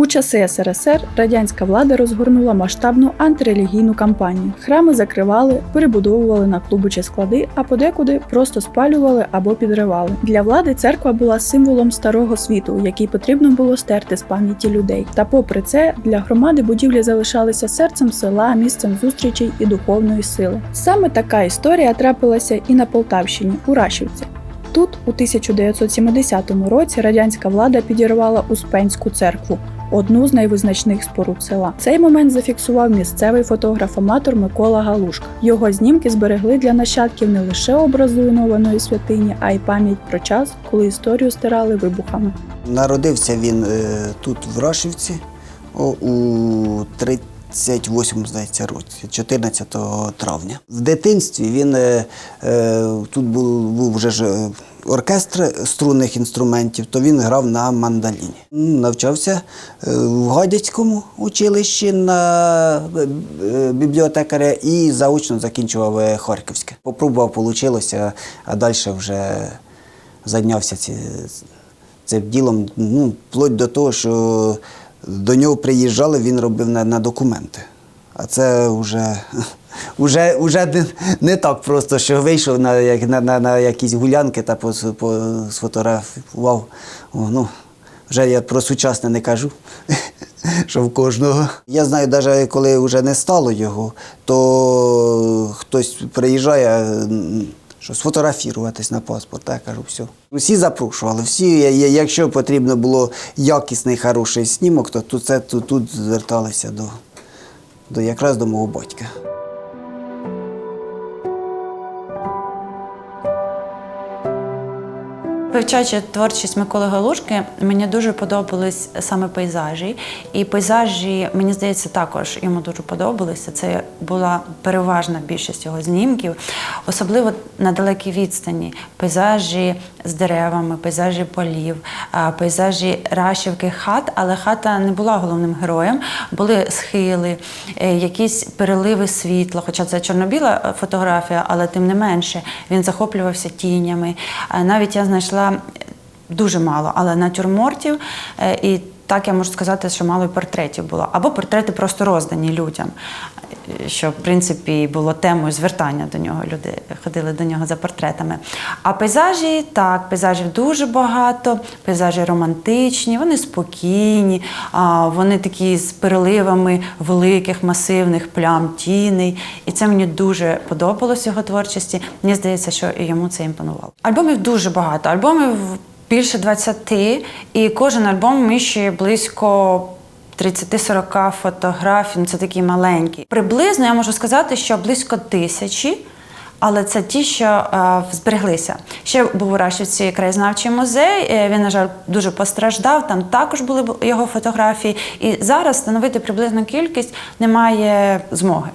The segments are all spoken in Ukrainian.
У часи СРСР радянська влада розгорнула масштабну антирелігійну кампанію. Храми закривали, перебудовували на клуби чи склади, а подекуди просто спалювали або підривали. Для влади церква була символом старого світу, який потрібно було стерти з пам'яті людей. Та попри це, для громади будівлі залишалися серцем села, місцем зустрічей і духовної сили. Саме така історія трапилася і на Полтавщині у Рашівці. Тут у 1970 році радянська влада підірвала Успенську церкву, одну з найвизначних споруд села. Цей момент зафіксував місцевий фотограф-аматор Микола Галушка. Його знімки зберегли для нащадків не лише образ руйнованої святині, а й пам'ять про час, коли історію стирали вибухами. Народився він е, тут, в Рашівці, у 38, здається, році, 14 травня. В дитинстві він е, е, тут був, був вже ж оркестр струнних інструментів, то він грав на мандоліні. М, Навчався е, в Гадяцькому училищі на е, бібліотекаря і заочно закінчував е, Харківське. Попробував, вийшло, а далі вже зайнявся ці, цим ділом, ну, вплоть до того, що до нього приїжджали, він робив на, на документи. А це вже, вже, вже не, так просто, що вийшов на, на, на, на якісь гулянки та по- сфотографував. Ну, вже я про сучасне не кажу, що в кожного. Я знаю, навіть коли вже не стало його, то хтось приїжджає. що сфотографіруватись на паспорт, я кажу, все. Всі запрошували, всі, якщо потрібно було якісний, хороший знімок, то тут, це, тут зверталися до, до якраз до мого батька. Вивчаючи творчість Миколи Галушки, мені дуже подобались саме пейзажі. І пейзажі, мені здається, також йому дуже подобалися. Це була переважна більшість його знімків, особливо на далекій відстані. Пейзажі з деревами, пейзажі полів, пейзажі рашівки хат, але хата не була головним героєм. Були схили, е, якісь переливи світла. Хоча це чорно-біла фотографія, але тим не менше він захоплювався тінями. Навіть я знайшла дуже мало, але натюрмортів. е, І так я можу сказати, що мало й портретів було. Або портрети просто роздані людям, що в принципі було темою звертання до нього. Люди ходили до нього за портретами. А пейзажі так, пейзажів дуже багато, пейзажі романтичні, вони спокійні, вони такі з переливами великих масивних плям тіней. І це мені дуже подобалось його творчості. Мені здається, що і йому це імпонувало. Альбомів дуже багато. Альбомів більше 20, і кожен альбом міщує близько 30-40 фотографій. Ну, це такі маленькі. Приблизно я можу сказати, що близько тисячі. Але це ті, що е, збереглися. Ще був у Рашівці краєзнавчий музей. е, Він, на жаль, дуже постраждав. Там також були його фотографії. І зараз встановити приблизну кількість немає змоги.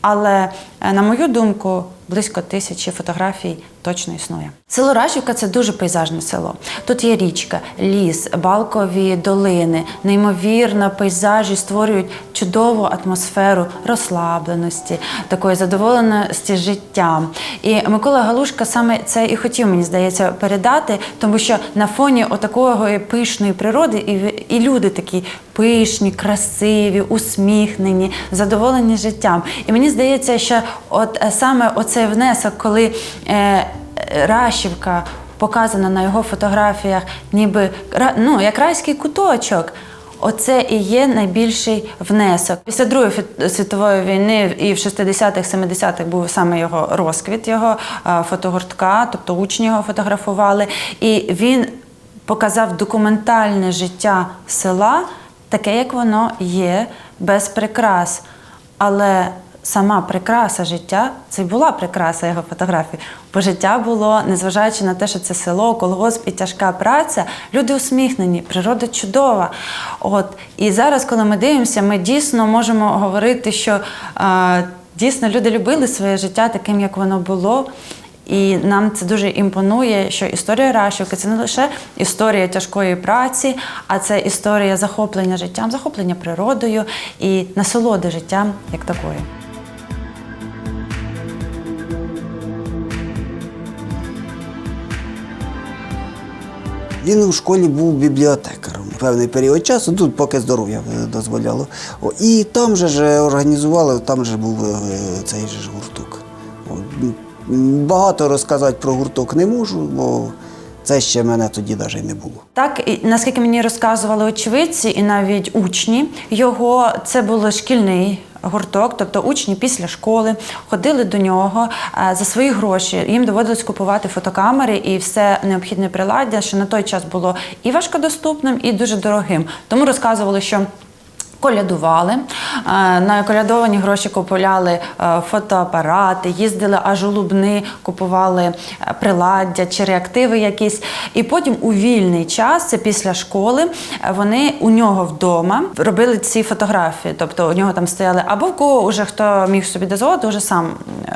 Але, е, на мою думку, близько тисячі фотографій точно існує. Село Рашівка це дуже пейзажне село. Тут є річка, ліс, балкові долини, неймовірно пейзажі створюють чудову атмосферу розслабленості, такої задоволеності життям. І Микола Галушка саме це і хотів, мені здається, передати, тому що на фоні отакої пишної природи і, і люди такі пишні, красиві, усміхнені, задоволені життям. І мені здається, що от е, саме оцей внесок, коли е, Рашівка показана на його фотографіях, ніби ну, як райський куточок. Оце і є найбільший внесок. Після Другої світової війни і в 60-х, 70-х був саме його розквіт, його фотогуртка, тобто учні його фотографували. І він показав документальне життя села, таке, як воно є, без прикрас. Але сама прикраса життя це й була прикраса його фотографії. Бо життя було, незважаючи на те, що це село, колгосп і тяжка праця, люди усміхнені, природа чудова. От і зараз, коли ми дивимося, ми дійсно можемо говорити, що а, дійсно люди любили своє життя таким, як воно було. І нам це дуже імпонує, що історія Рашівки це не лише історія тяжкої праці, а це історія захоплення життям, захоплення природою і насолоди життям як такою. Він у школі був бібліотекаром. певний період часу, тут поки здоров'я дозволяло. І там же ж організували, там же був е, цей же гурток. Багато розказати про гурток не можу, бо це ще мене тоді навіть не було. Так, і наскільки мені розказували очевидці і навіть учні його, це було шкільний. Гурток, тобто учні після школи ходили до нього е, за свої гроші. Їм доводилось купувати фотокамери і все необхідне приладдя, що на той час було і важкодоступним, і дуже дорогим. Тому розказували, що Колядували. Е, На колядовані гроші купували е, фотоапарати, їздили аж у Лубни, купували е, приладдя чи реактиви якісь. І потім у вільний час, це після школи, вони у нього вдома робили ці фотографії. Тобто у нього там стояли або в кого вже хто міг собі дозволити, вже сам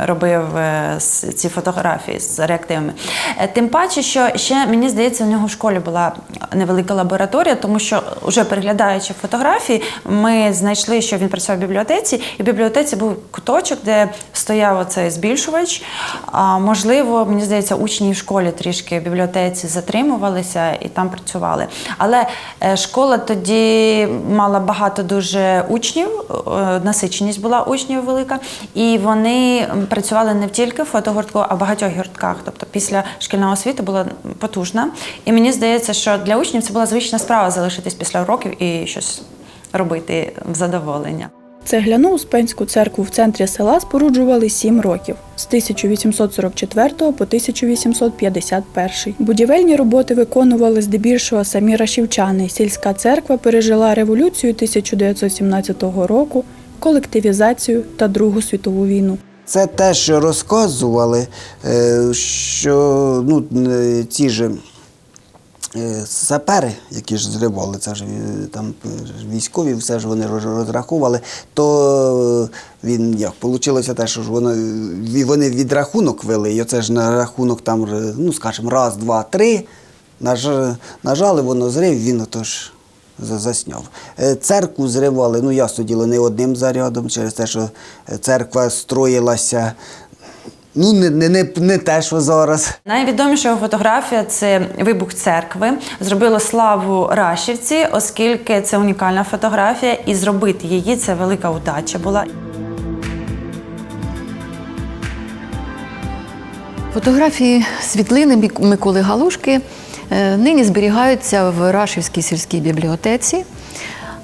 робив ці фотографії з реактивами. Тим паче, що ще мені здається, у нього в школі була невелика лабораторія, тому що вже переглядаючи фотографії, ми знайшли, що він працював в бібліотеці, і в бібліотеці був куточок, де стояв оцей збільшувач. А, можливо, мені здається, учні в школі трішки в бібліотеці затримувалися і там працювали. Але е, школа тоді мала багато дуже учнів, е, насиченість була учнів велика, і вони працювали не тільки в фотогуртку, а в багатьох гуртках. Тобто після шкільного освіти була потужна. І мені здається, що для учнів це була звична справа залишитись після уроків і щось робити в задоволення. Цегляну Успенську церкву в центрі села споруджували сім років з 1844 по 1851. Будівельні роботи виконували здебільшого самі рашівчани. Сільська церква пережила революцію 1917 року, колективізацію та Другу світову війну. Це те, що розказували, е, що ну, е, ці ж сапери, які ж зривали, це ж е, там е, військові, все ж вони розраховували, то е, він як вийшло те, що ж воно, вони відрахунок вели, і оце ж на рахунок там, е, ну скажімо, раз, два, три. Наж, нажали, воно зрив, він отож засняв. Е, Церкву зривали, ну ясно діло, не одним зарядом, через те, що е, церква строїлася. Ну, не, не, не, не те, що зараз. Найвідоміша його фотографія це вибух церкви. Зробило славу Рашівці, оскільки це унікальна фотографія, і зробити її це велика удача була. Фотографії світлини Миколи Галушки е, нині зберігаються в Рашівській сільській бібліотеці,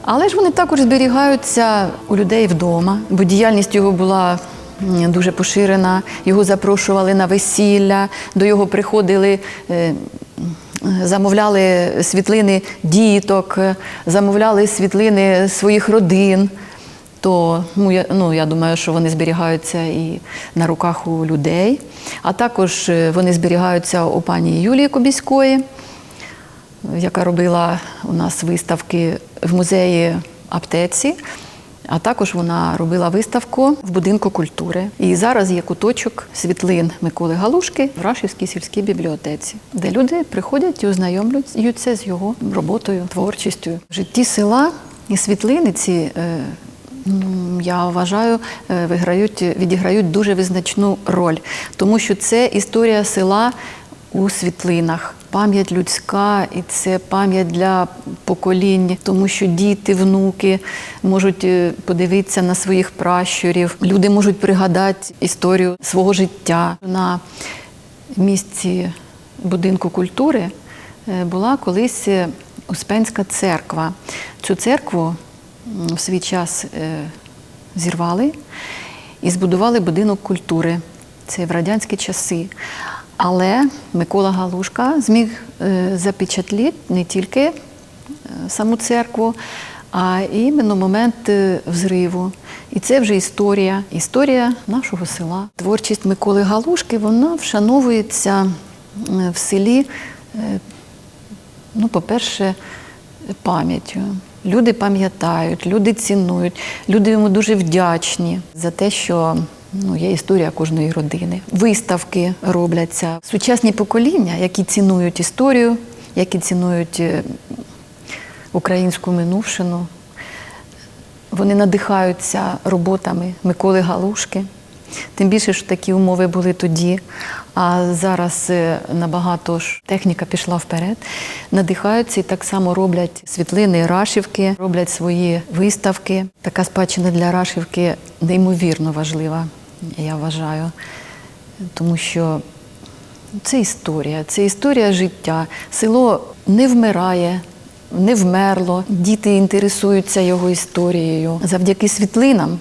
але ж вони також зберігаються у людей вдома, бо діяльність його була дуже поширена. Його запрошували на весілля, до його приходили. е, Замовляли світлини діток, замовляли світлини своїх родин то ну, я, ну, я думаю, що вони зберігаються і на руках у людей. А також е, вони зберігаються у пані Юлії Кобіської, яка робила у нас виставки в музеї аптеці. А також вона робила виставку в будинку культури. І зараз є куточок світлин Миколи Галушки в Рашівській сільській бібліотеці, де люди приходять і ознайомлюються з його роботою, творчістю. Житті села і світлини ці е, я вважаю, е, виграють, відіграють дуже визначну роль, тому що це історія села у світлинах. Пам'ять людська, і це пам'ять для поколінь, тому що діти, внуки можуть е, подивитися на своїх пращурів. Люди можуть пригадати історію свого життя. На місці будинку культури е, була колись е, Успенська церква. Цю церкву в свій час зірвали і збудували будинок культури. Це в радянські часи. Але Микола Галушка зміг е, запечатліти не тільки е, саму церкву, а іменно момент е, взриву. І це вже історія, історія нашого села. Творчість Миколи Галушки вона вшановується в селі Ну, по-перше, пам'яттю. Люди пам'ятають, люди цінують, люди йому дуже вдячні за те, що ну, є історія кожної родини. Виставки робляться. Сучасні покоління, які цінують історію, які цінують е, українську минувшину, вони надихаються роботами Миколи Галушки. Тим більше, що такі умови були тоді. А зараз е, набагато ж техніка пішла вперед, надихаються і так само роблять світлини Рашівки, роблять свої виставки. Така спадщина для Рашівки неймовірно важлива, я вважаю. Тому що це історія, це історія життя. Село не вмирає, не вмерло. Діти інтересуються його історією. Завдяки світлинам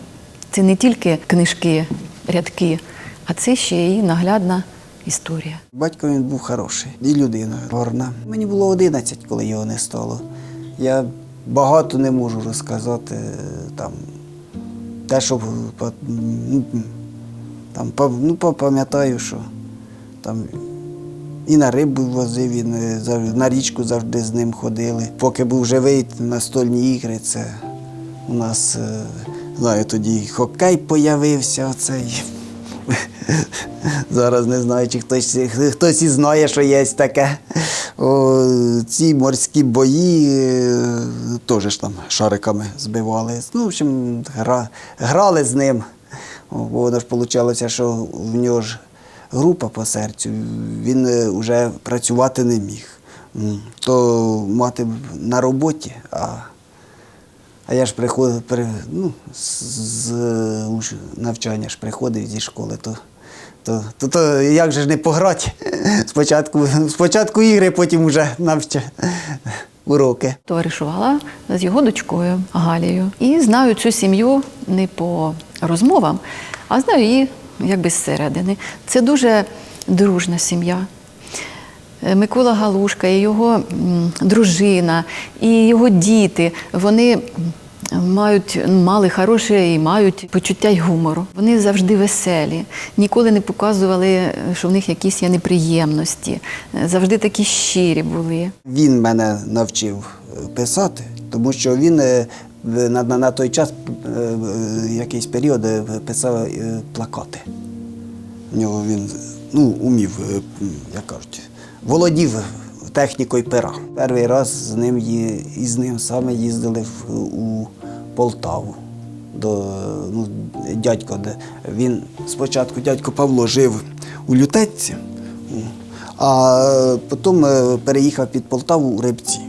це не тільки книжки, рядки, а це ще і наглядна історія. Батько він був хороший і людина гарна. Мені було 11, коли його не стало. Я багато не можу розказати е, там. Те, що ну, там, ну, пам'ятаю, що там і на рибу возив, і на, річку завжди з ним ходили. Поки був живий, настольні ігри, це у нас, е, знаю, тоді хокей появився оцей. Зараз не знаю, чи хтось, хтось і знає, що є таке. О, ці морські бої е, теж там шариками збивали. Ну, в общем, гра, грали з ним. Бо воно ж вийшло, що в нього ж група по серцю, він вже працювати не міг. То мати на роботі, а а я ж приходив, при, ну, з, з навчання ж приходив зі школи, то, то, то, то як же ж не пограти? Спочатку, спочатку ігри, потім вже навча уроки. Товаришувала з його дочкою Галією. І знаю цю сім'ю не по розмовам, а знаю її якби зсередини. Це дуже дружна сім'я. Е, Микола Галушка, і його дружина, і його діти, вони мають, мали хороше і мають почуття й гумору. Вони завжди веселі, ніколи не показували, е, що в них якісь є неприємності, Е, завжди такі щирі були. Він мене навчив писати, тому що він на, на, на той час е, е, якийсь період е, писав плакати. В нього він ну, умів, як кажуть, володів технікою пера. Перший раз з ним із ним саме їздили у Полтаву. До ну, дядько, де він спочатку дядько Павло жив у Лютецці, а потім переїхав під Полтаву у Рибці.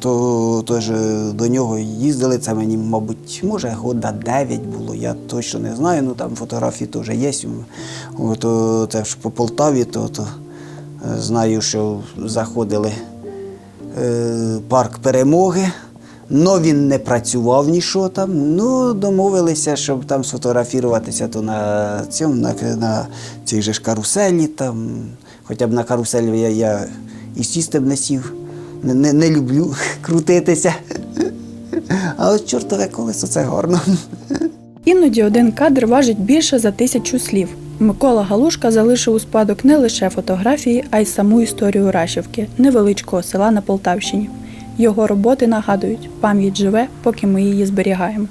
То теж до нього їздили, це мені, мабуть, може, года 9 було, я точно не знаю, ну там фотографії теж є. То це по Полтаві, то, то е, знаю, що заходили е, парк перемоги. Но він не працював нічого там. Ну, домовилися, щоб там сфотографуватися то на цьому, на, на цій же ж каруселі. Там. Хоча б на каруселі я, я і сісти б не сів. Не, не, люблю крутитися. А от чортове колесо це гарно. Іноді один кадр важить більше за тисячу слів. Микола Галушка залишив у спадок не лише фотографії, а й саму історію Рашівки, невеличкого села на Полтавщині. Його роботи нагадують, пам'ять живе, поки ми її зберігаємо.